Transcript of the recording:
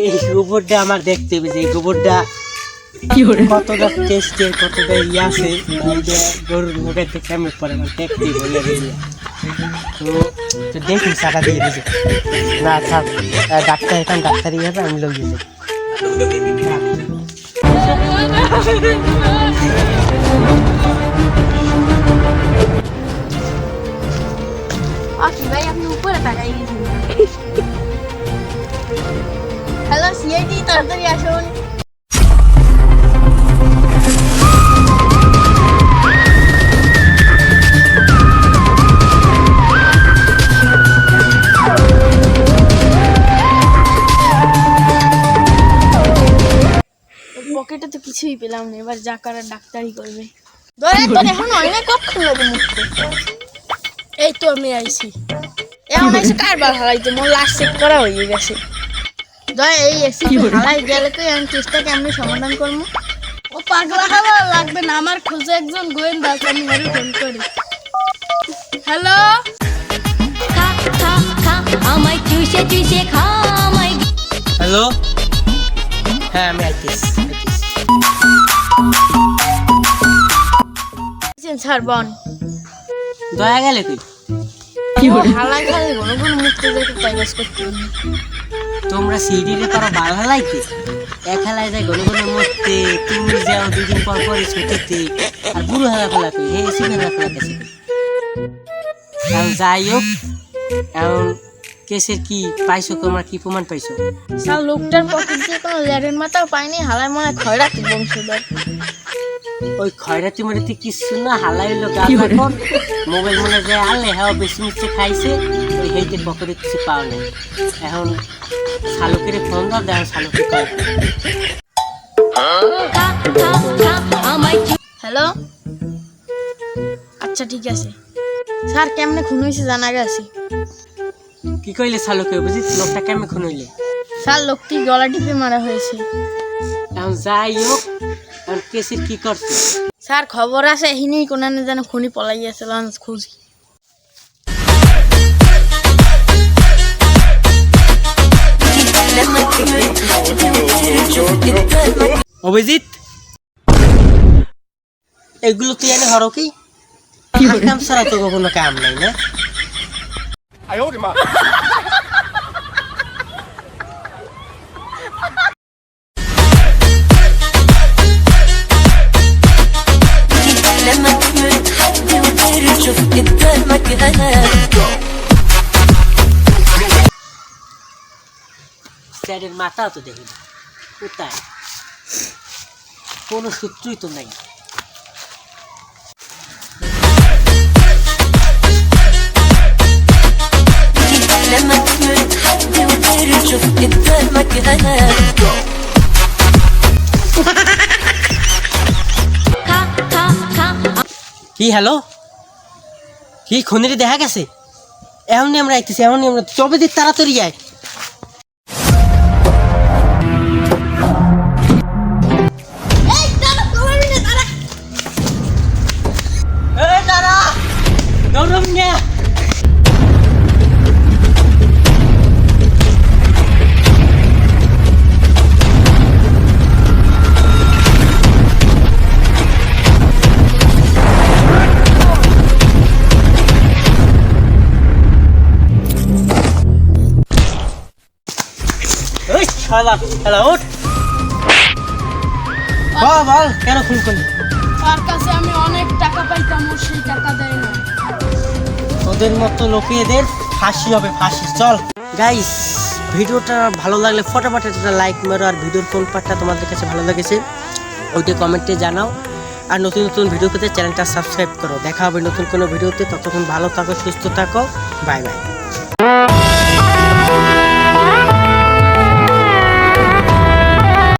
এই গোবরটা আমার দেখতে হবে যে গোবরটা কতটা টেস্টি কতটা ইয়ে আছে গরুর মুখে থেকে আমি পরে দেখতে বলে তো তো দেখি টাকা দিয়ে দিছে না, থাক। ডাক্তার এখানে, ডাক্তার ইয়ে হবে, আমি লোক গেছেন। হ্যালো সিআইডি তাড়াতাড়ি আসুন। কিছুই পেলাম না এবার যা করার ডাক্তারই করবে। ধরে তোর এখন না কখন লোক মুখতে এই তো আমি আইছি। এখন এসে কারবার হারাইতে? মোর লাস্ট চেক করা হয়ে গেছে। দয়া এই এসি হারাই গেলে তো আমি চেষ্টা কেমনি সমাধান করব? ও পাগলা খাবার লাগবে না আমার খোঁজে একজন গোয়েন্দা আছে আমি ঘরে ফোন করি। হ্যালো খা খা খা আমায় চুষে চুষে খা আমায় হ্যালো হ্যাঁ আমি আইতেছি। স্যার বন। দয়া গেলে তুই। হালাই খালি ঘন ঘন মুক্ত দেখে পাইগাস করতে তোমরা সিডিরে পারো বাল হালাইতে এক হালাই যায় গনে মরতে তুমি যাও দুদিন পর পরে ছুটিতে আর বুড়ো হেলা হে হেলা যাই হোক এখন কেসের কি পাইছো তোমরা কি প্রমাণ পাইছো? স্যার লোকটার পকেট দিয়ে কোনো ল্যারের মাথাও পাইনি হালাই মনে খয়রাতি বংশধর। ওই খয়রাতি মরাতি কিছু না হালাই লোক এখন মোবাইল মনে যায় আনলে হ্যাঁ বেশি মিষ্টি খাইছে ওই হেইতে পকেটে কিছু পাওয়া নাই। এখন শালুকের ফোন দাও দেখো শালুকে হ্যালো? আচ্ছা ঠিক আছে। স্যার কেমনে খুন হয়েছে জানা গেছে? কি কইলে শালুকে বুঝিস? লোকটা কেমন খুন হইলে? স্যার লোকটি গলা টিপে মারা হয়েছে। এখন যাই হোক এখন কেসের কি করছে? স্যার খবর আছে এহিনি কোনানে যেন খুনি পলাই আছে লঞ্চ খুঁজি। অভিজিৎ? এগুলো তুই এনে হরো কি? কাম ছাড়া তো কোনো কাম নাই না? স্যারের মাথাও তো দেখি না। কোথায় কোনো সূত্রই তো নাই কি, হ্যালো? কি, খুনিরে দেখা গেছে? এমনি আমরা আইতেছি, এমনি আমরা চবে দিক তাড়াতাড়ি আয়। শালা শালা ওঠ বল বল কেন খুন করলি? তার কাছে আমি অনেক টাকা পাইতাম ও সেই টাকা দেয় না তোদের মতো লোকেদের ফাঁসি হবে ফাঁসি। চল। গাইস ভিডিওটা ভালো লাগলে ফটাফট একটা লাইক মারো আর ভিডিওর কোন পার্টটা তোমাদের কাছে ভালো লেগেছে ওইটা কমেন্টে জানাও। আর নতুন নতুন ভিডিও পেতে চ্যানেলটা সাবস্ক্রাইব করো। দেখা হবে নতুন কোনো ভিডিওতে ততক্ষণ ভালো থাকো সুস্থ থাকো। Bye bye